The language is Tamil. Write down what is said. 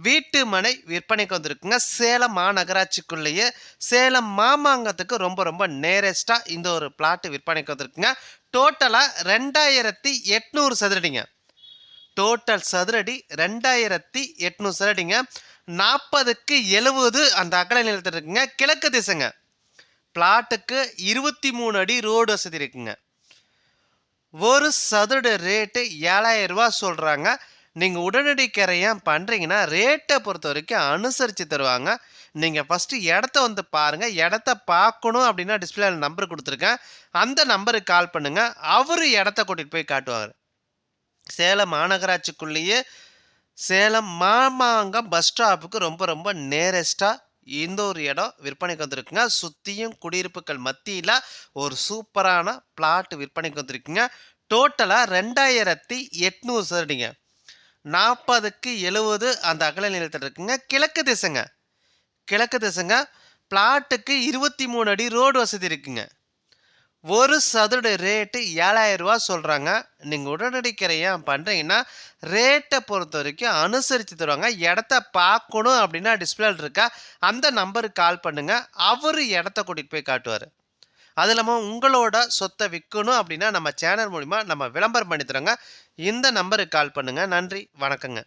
வீட்டு மனை விற்பனைக்கு வந்திருக்குங்க. சேலம் மாநகராட்சிக்குள்ளேயே சேலம் மாமாங்கத்துக்கு ரொம்ப ரொம்ப நேரஸ்டாக இந்த ஒரு பிளாட்டு விற்பனைக்கு வந்திருக்குங்க. டோட்டலாக ரெண்டாயிரத்தி எட்நூறு சதுரடிங்க. டோட்டல் சதுரடி ரெண்டாயிரத்தி எட்நூறு சதுரடிங்க. நாற்பதுக்கு எழுபது அந்த அகல நிலத்தில் இருக்குங்க. கிழக்கு திசைங்க. பிளாட்டுக்கு இருபத்தி மூணு அடி ரோடு வசதி இருக்குங்க. ஒரு சதுர ரேட்டு ஏழாயிரம் ரூபா சொல்கிறாங்க நீங்கள் உடனடி கரையாக பண்ணுறீங்கன்னா ரேட்டை பொறுத்த வரைக்கும் அனுசரித்து தருவாங்க. நீங்கள் ஃபஸ்ட்டு இடத்த வந்து பாருங்கள் இடத்த பார்க்கணும் அப்படின்னா டிஸ்பிளேல நம்பர் கொடுத்துருக்கேன். அந்த நம்பருக்கு கால் பண்ணுங்கள் அவர் இடத்த கூட்டிகிட்டு போய் காட்டுவார். சேலம் மாநகராட்சிக்குள்ளேயே சேலம் மாமாங்கம் பஸ் ஸ்டாப்புக்கு ரொம்ப ரொம்ப நேரஸ்ட்டாக இந்த ஒரு இடம் விற்பனைக்கு வந்திருக்குங்க. சுற்றியும் குடியிருப்புகள் மத்தியில் ஒரு சூப்பரான பிளாட் விற்பனைக்கு வந்திருக்குங்க. டோட்டலாக ரெண்டாயிரத்தி எட்நூறு சரிங்க நாற்பதுக்கு எழுபது அந்த அகல நிலத்தில் இருக்குங்க. கிழக்கு திசைங்க. கிழக்கு திசைங்க. பிளாட்டுக்கு இருபத்தி மூணு அடி ரோடு வசதி இருக்குங்க. ஒரு சதுர ரேட்டு ஏழாயிரம் ரூபா சொல்கிறாங்க நீங்கள் உடனடி கிரையம் பண்ணுறீங்கன்னா ரேட்டை பொறுத்த வரைக்கும் அனுசரித்து தருவாங்க. இடத்த பார்க்கணும் அப்படின்னா டிஸ்பிளே இருக்கா அந்த நம்பருக்கு கால் பண்ணுங்கள் அவர் இடத்த கூட்டிகிட்டு போய் காட்டுவார். அது இல்லாமல் உங்களோட சொத்தை விற்கணும் அப்படின்னா நம்ம சேனல் மூலிமா நம்ம விளம்பரம் பண்ணி தரோங்க இந்த நம்பருக்கு கால் பண்ணுங்கள் நன்றி. வணக்கங்க.